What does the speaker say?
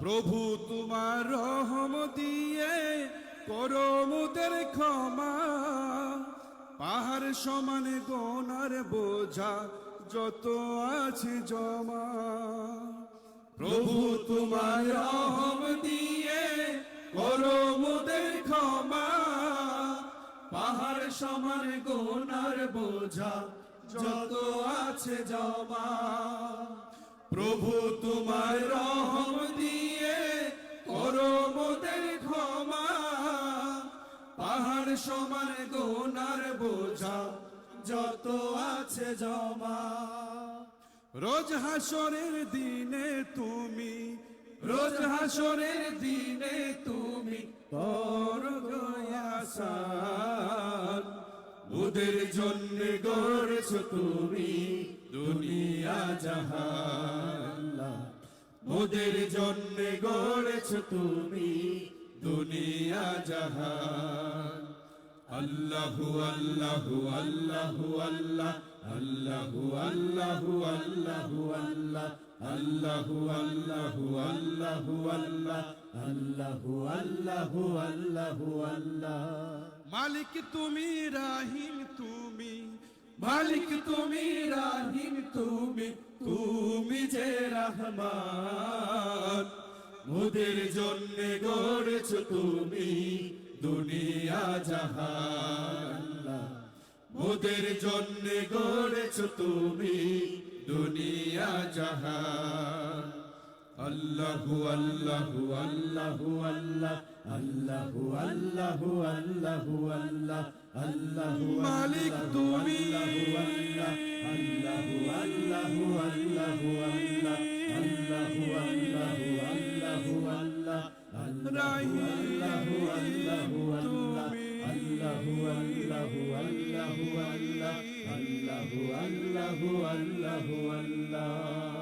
প্রভু তোমার রহম দিয়ে করো মুদের ক্ষমা। পাহাড় সমানে গোনার বোঝা যত আছে জমা। প্রভু তোমার রহম দিয়ে করো মুদের ক্ষমা। পাহাড় সমান গোনার বোঝা যত আছে জমা প্রভু তোমার রহম দিয়ে করো মোদের ক্ষমা। পাহাড় সমান গোনার বোঝা, যত আছে জমা রোজ হাসরের দিনে তুমি, রোজ হাসরের দিনে তুমি তোর ওদের জন্য গড়েছ তুমি দুনিয়া জাহান ওদের জন্য গড়েছ তুমি দুনিয়া জাহান আল্লাহু আল্লাহু আল্লাহু আল্লাহ, আল্লাহু আল্লাহু আল্লাহু আল্লাহ, আল্লাহু আল্লাহু আল্লাহু আল্লাহ, আল্লাহু আল্লাহু আল্লাহু আল্লাহ। মালিক তুমি, রাহিম তুমি, মালিক তুমি, রাহিম তুমি তুমি যে রহমান। মোদের জন্য গড়েছ তুমি দুনিয়া জাহান মোদের জন্য গড়েছ তুমি দুনিয়া জাহান আল্লাহু আল্লাহু আল্লাহু আল্লাহ আল্লাহু আল্লাহু আল্লাহু আল্লাহ আল্লাহু মালিক তুমি আল্লাহু আল্লাহু আল্লাহু আল্লাহ আল্লাহু আল্লাহু আল্লাহু আল্লাহ রাহিম আল্লাহু আল্লাহু আল্লাহ তুমি। আল্লাহু আল্লাহু আল্লাহু আল্লাহ আল্লাহু আল্লাহু আল্লাহু আল্লাহ